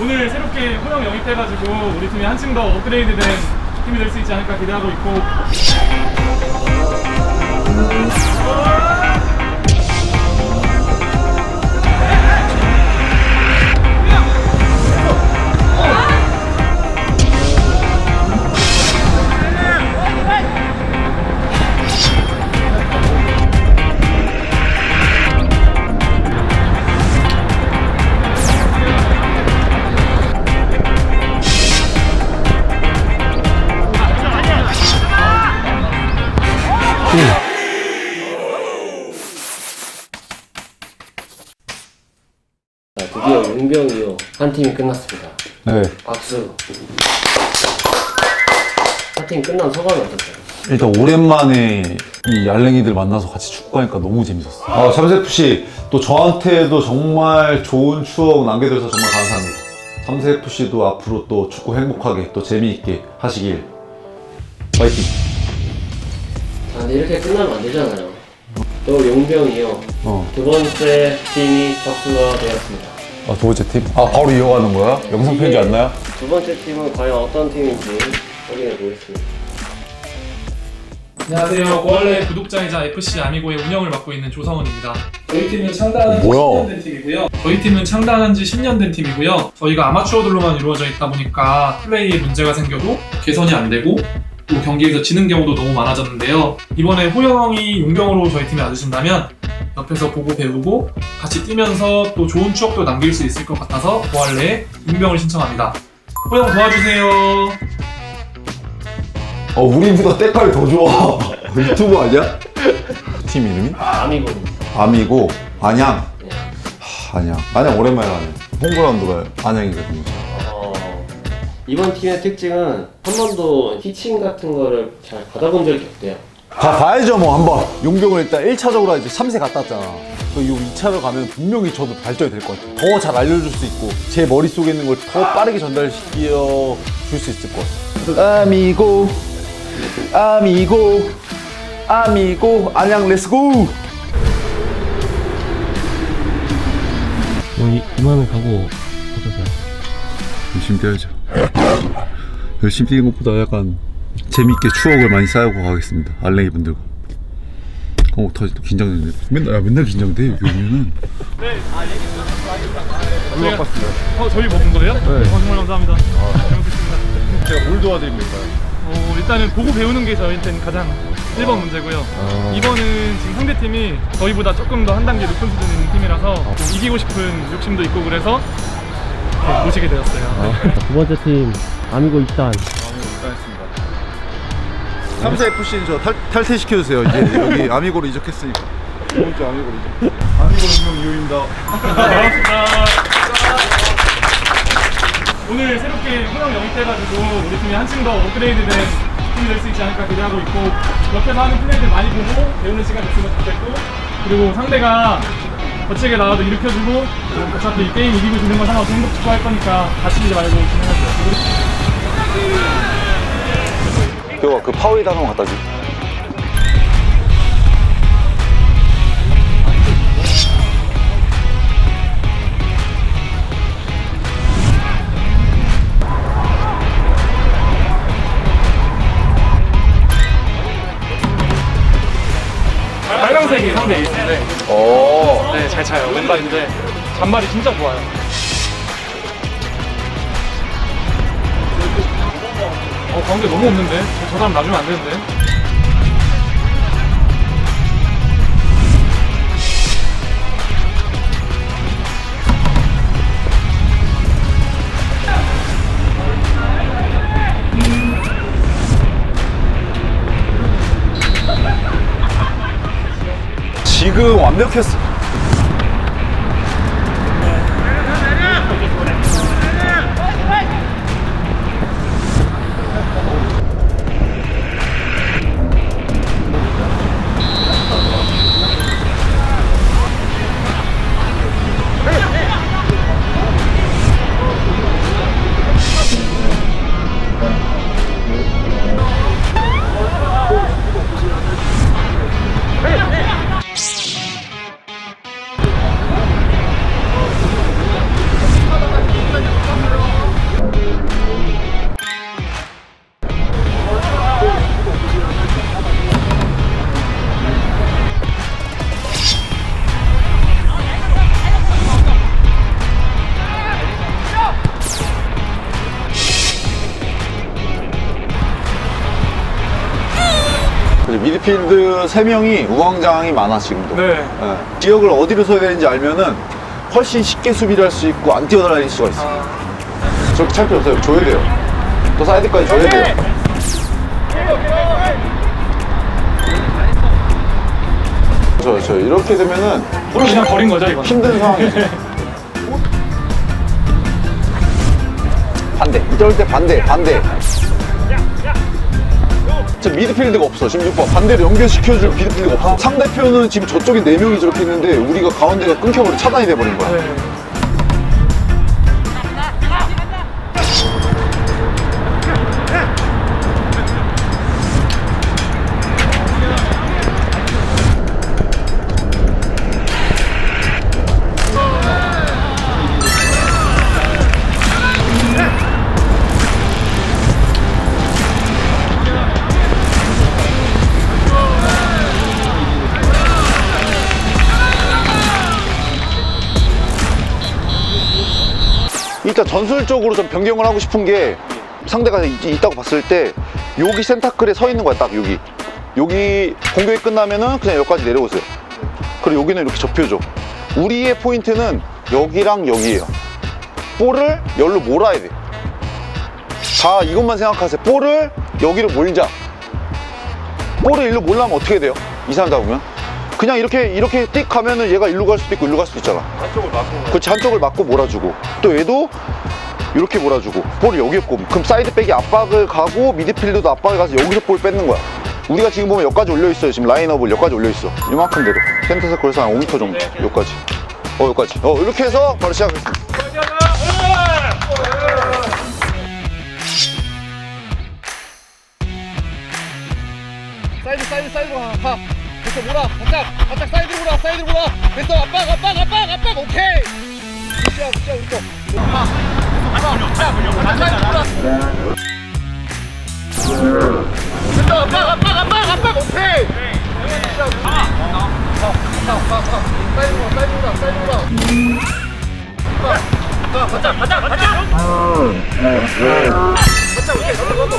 오늘 새롭게 호영 영입해가지고 우리 팀이 한층 더 업그레이드된 팀이 될 수 있지 않을까 기대하고 있고 자, 드디어 용병이요 한 팀이 끝났습니다. 네. 박수. 한 팀 끝난 소감이 어떠세요? 일단 오랜만에 이 얄랭이들 만나서 같이 축구하니까 너무 재밌었어요. 아, 삼세FC 또 저한테도 정말 좋은 추억 남겨드려서 정말 감사합니다. 삼세FC도 앞으로 또 축구 행복하게 또 재미있게 하시길 파이팅! 자, 근데 이렇게 끝나면 안 되잖아요. 또 용병이요 어. 두 번째 팀이 접수가 되었습니다. 아, 두 번째 팀? 아, 바로 이어가는 거야? 영상 편지 안 나요? 두 번째 팀은 과연 어떤 팀인지 확인해 보겠습니다. 안녕하세요 고할래 구독자이자 FC 아미고의 운영을 맡고 있는 조성원입니다 저희 팀은 창단한 지 뭐야? 10년 된 팀이고요 저희 팀은 창단한 지 10년 된 팀이고요 저희가 아마추어들로만 이루어져 있다 보니까 플레이에 문제가 생겨도 개선이 안 되고 또 경기에서 지는 경우도 너무 많아졌는데요 이번에 호영이 용병으로 저희 팀에 와주신다면 옆에서 보고 배우고 같이 뛰면서 또 좋은 추억도 남길 수 있을 것 같아서 고할래에 용병을 신청합니다 호영 도와주세요 어, 우리보다 때깔이 더 좋아. 유튜브 아니야? 팀 이름이? 아미고입니다. 아미고, 안양. 네. 하, 안양. 안양 오랜만에 가네. 홈그라운드가 안양이거든요. 어, 이번 팀의 특징은 한 번도 티칭 같은 거를 잘 받아본 적이 없대요. 가, 봐야죠 뭐 한번 용병을 일단 1차적으로 이제 3세 갔다 왔잖아 그리고 2차로 가면 분명히 저도 발전이 될 것 같아요 더 잘 알려줄 수 있고 제 머릿속에 있는 걸 더 빠르게 전달시켜 줄 수 있을 것 같아요 아미고 아미고 아미고 안녕 렛츠고 이, 이만을 가고 어떠세요? 열심히 뛰어야죠. 열심히 뛰는 것보다 약간 재밌게 추억을 많이 쌓고 가겠습니다. 알랭이 분들과. 어, 더 긴장되네. 맨날, 야, 맨날 긴장돼, 여기 오면은. 저희가 봤습니다 어, 저희 먹은 거예요? 네 어, 정말 감사합니다 잘 먹겠습니다 제가 뭘 도와드립니까? 어, 일단은 보고 배우는 게 저희한테는 가장 1번 문제고요. 2번은 지금 상대팀이 저희보다 조금 더 한 단계 높은 수준의 있는 팀이라서 좀 이기고 싶은 욕심도 있고 그래서 이렇게 모시게 되었어요. 두 번째 팀 아미고 입단 3세 FC는 저 탈, 탈퇴시켜주세요. 이제 여기 아미고로 이적했으니까. 두 번째 아미고로 이적. 아미고 운명 이호입니다. 반갑습니다. 오늘 새롭게 호영 영입해가지고 우리 팀이 한층 더 업그레이드된 팀이 될 수 있지 않을까 기대하고 있고 옆에서 하는 플레이들 많이 보고 배우는 시간 있으면 좋겠고 그리고 상대가 거칠게 나와도 일으켜주고 어차피 이 게임 이기고 지는 건 상관없이 행복 축구 할 거니까 다치지 말고 진행하세요. 교가 그 파워에다 한번 갖다 줘. 빨강색이 상대 에이스인데 네, 잘 차요. 왼발인데 잔발이 진짜 좋아요. 어, 가운데 너무 없는데? 저 사람 놔주면 안 되는데? 지금 완벽했어. 미드필드 3명이 우왕좌왕이 많아 지금도. 네. 예. 지역을 어디로 서야 되는지 알면은 훨씬 쉽게 수비를 할 수 있고 안 뛰어다닐 수가 있어. 저렇게 찰 필요 없어요. 줘야 돼요. 또 사이드까지 줘야 돼요. 저, 저 이렇게 되면은 볼을 그냥 버린 거죠 이건. 힘든 상황이죠. 반대. 이럴 때 반대, 반대. 진짜 미드필드가 없어. 지금 6번. 반대로 연결시켜줄 미드필드가 없어. 상대편은 지금 저쪽에 4명이 저렇게 있는데 우리가 가운데가 끊겨버려 차단이 돼버린 거야. 일단 전술적으로 좀 변경을 하고 싶은 게 상대가 있, 있다고 봤을 때 여기 센터클에 서 있는 거야 딱 여기. 여기 공격이 끝나면은 그냥 여기까지 내려오세요. 그리고 여기는 이렇게 접혀줘. 우리의 포인트는 여기랑 여기예요. 볼을 열로 몰아야 돼다 이것만 생각하세요. 볼을 여기로 몰자. 볼을 일로 몰라면 어떻게 돼요? 이 사람 잡으면 그냥 이렇게 이렇게 띡 가면은 얘가 일로 갈 수도 있고 일로 갈 수도 있잖아. 그렇지 한쪽을 맞고 몰아주고. 또 얘도 이렇게 몰아주고. 볼을 여기에 꼽. 그럼 사이드백이 압박을 가고 미드필드도 압박을 가서 여기서 볼 뺏는 거야. 우리가 지금 보면 여기까지 올려있어요 지금 라인업을 여기까지 올려있어. 이만큼 대로 센터 서클에서 한 5m 정도. 여기까지. 어 여기까지. 어 이렇게 해서 바로 시작했어 사이드 사이드 사이드로 가. 가. 됐어 몰아. 바짝 바짝 사이드로 몰아. 사이드로 몰아. 됐어 압박 압박 압박 압박 오케이. 굿샷 굿샷 우리 거. 가. 됐어 몰아. 바짝 사이드 몰아. 됐어 압박 압박 압박 압박 오케이. 굿샷. 사이드 몰아. 사이드 몰아. 사이드 몰아. 바짝 바짝 바짝. 바짝 오케이. 넘어가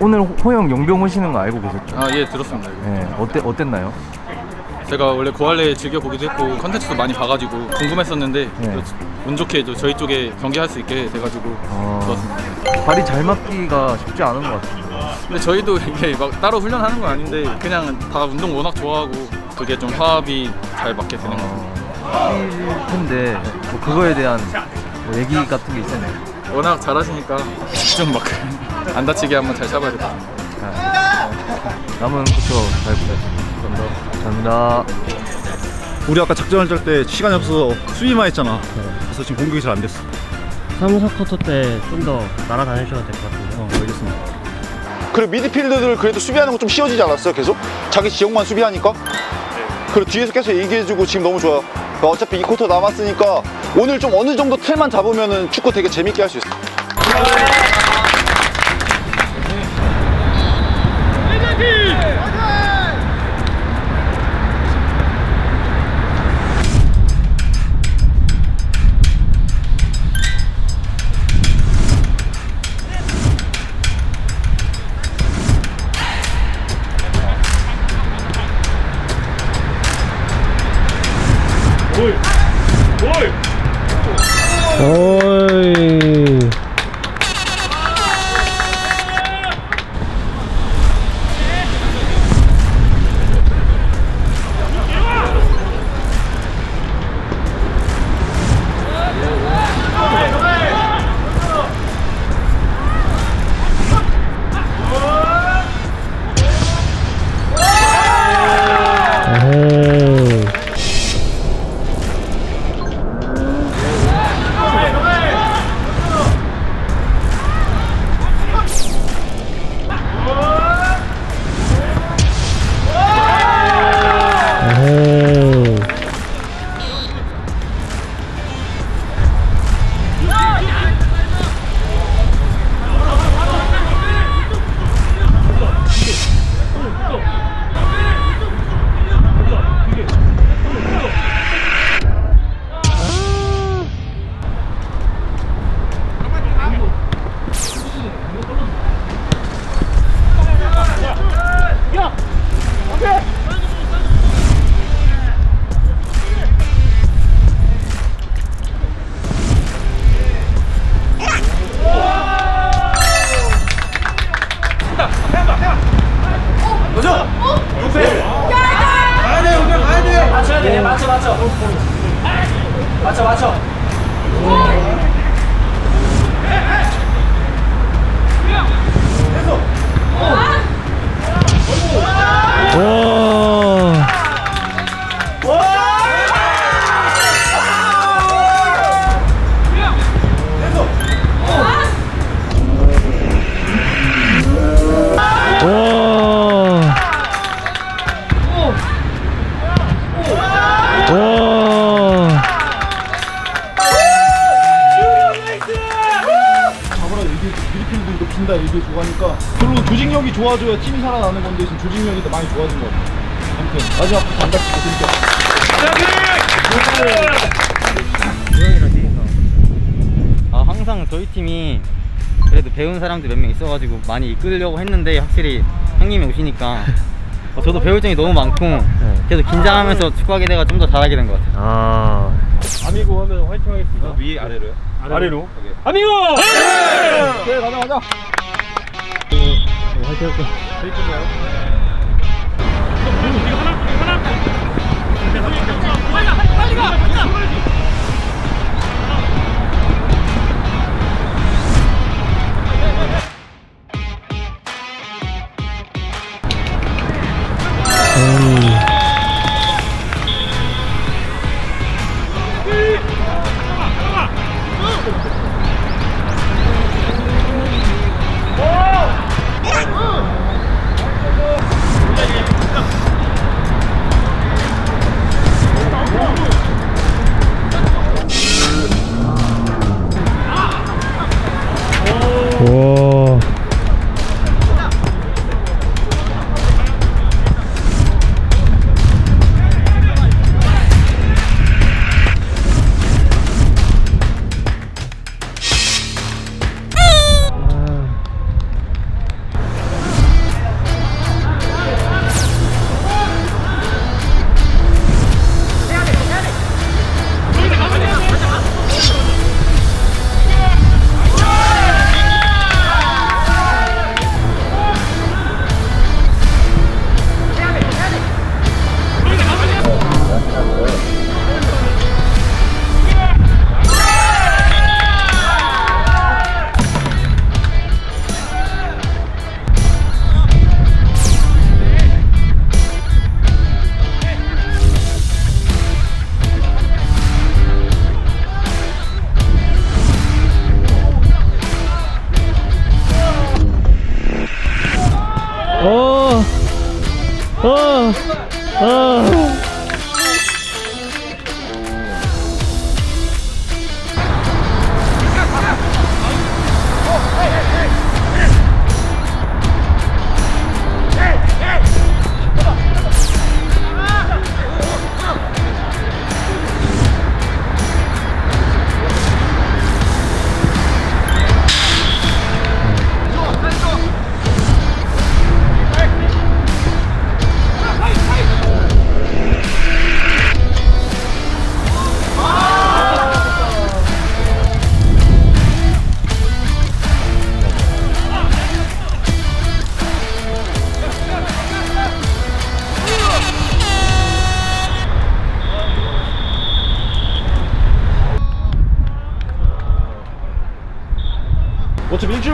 오늘 호영 용병 오시는 거 알고 계셨죠? 아 예 들었습니다. 이거. 네, 어때 어땠나요? 제가 원래 고할래 즐겨 보기도 했고 컨텐츠도 많이 봐가지고 궁금했었는데 네. 또운 좋게 또 저희 쪽에 경기할 수 있게 돼가지고 어, 좋았습니다. 발이 잘 맞기가 쉽지 않은 것 같아요. 근데 저희도 이게 막 따로 훈련하는 건 아닌데 그냥 다 운동 워낙 좋아하고 그게 좀 화합이 잘 맞게 되는 것 같아요. 뛸 텐데 뭐 그거에 대한 뭐 얘기 같은 게 있었나요? 워낙 잘하시니까 좀막 안 다치게 한번 잘 잡아야 될 것 같아요. 남은 코트 잘 부탁드립니다. 감사합니다. 우리 아까 작전을 짤 때 시간이 없어서 수비만 했잖아. 그래서 지금 공격이 잘 안 됐어. 3, 4쿼터 때 좀 더 날아다니셔도 될 것 같은데요. 어, 알겠습니다. 그리고 미드필더들 그래도 수비하는 거 좀 쉬워지지 않았어요? 계속? 자기 지역만 수비하니까? 그리고 뒤에서 계속 얘기해주고 지금 너무 좋아요. 그러니까 어차피 이 쿼터 남았으니까 오늘 좀 어느 정도 틀만 잡으면 축구 되게 재밌게 할 수 있어요. 와. 미드필더도 빈다 얘기해 주고 하니까 결국은 조직력이 좋아져야 팀이 살아나는 건데 지금 조직력이 더 많이 좋아진 것 같아요. 아무튼 마지막 부터 안 다치고 재밌게 아 항상 저희 팀이 그래도 배운 사람들 몇 명 있어가지고 많이 이끌려고 했는데 확실히 형님이 오시니까 어, 저도 배울 점이 너무 많고 계속 긴장하면서 축구하게 돼가 좀 더 잘하게 된 것 같아요. 아. 아미고 하면 화이팅 하겠습니다. 위 아래로요? 아래로. 아미고! 오케이 가자 가자 화이팅 할게 베이컨이요? 이거 하나 이거 yeah.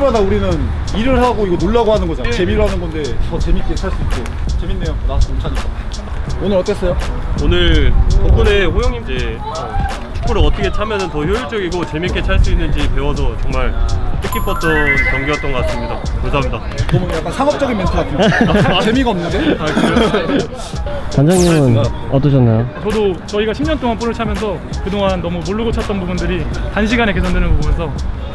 일마다 우리는 일을 하고 이거 놀라고 하는 거잖아. 재미로 하는 건데 더 재밌게 살 수 있고 재밌네요. 나와서 못 차니까. 오늘 어땠어요? 오늘 덕분에 호영님 이제 축구를 어떻게 차면 더 효율적이고 재밌게 찰 수 있는지 배워서 정말 뜻깊었던 경기였던 것 같습니다. 감사합니다. 너무 약간 상업적인 멘트 같은데 재미가 없는데? 단장님은 어떠셨나요? 저도 저희가 10년 동안 볼을 차면서 그동안 너무 모르고 쳤던 부분들이 단시간에 개선되는 거 보면서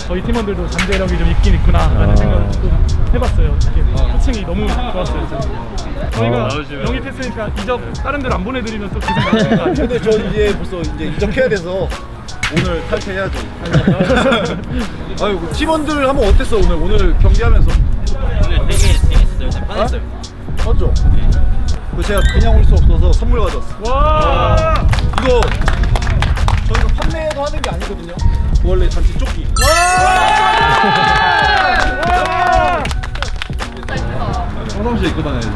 저희 팀원들도 잠재력이 좀 있긴 있구나라는 생각을 좀 해봤어요. 이렇게 코칭이 너무 좋았어요. 저는. 저희가 나오시면. 영입했으니까 이적 다른 데로 안 보내드리면 또 기분 나쁘는 거 아니에요? 근데 저 이제 벌써 이제 이적해야 돼서 오늘 탈퇴해야죠. 아유 팀원들 한번 어땠어 오늘 오늘 경기하면서? 오늘 되게 재밌었어요. 좀 편했어요. 맞죠? 그 제가 그냥 올 수 없어서 선물 가져왔어. 와! 이거 저희가 판매도 하는 게 아니거든요. 원래 단체 조끼. 평상시에 입고 다녀야지.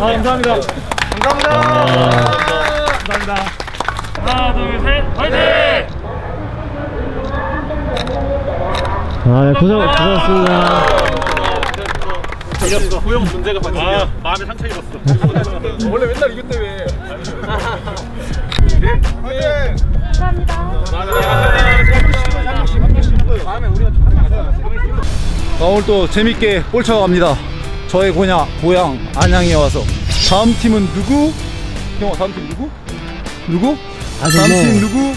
아, 감사합니다. 감사합니다. 감사합니다. 하나, 둘, 셋, 화이팅! 아, 고생, 고생하셨습니다. 이겼어. 반칙이야. 아, 마음에 상처 입었어. 원래 맨날 이것 때문에. 화이팅! 아, 오늘 또 재밌게 볼 차고 갑니다. 저의 고향, 고향 안양에 와서 다음 팀은 누구? 형아 다음 팀 누구? 누구? 다음 팀 누구?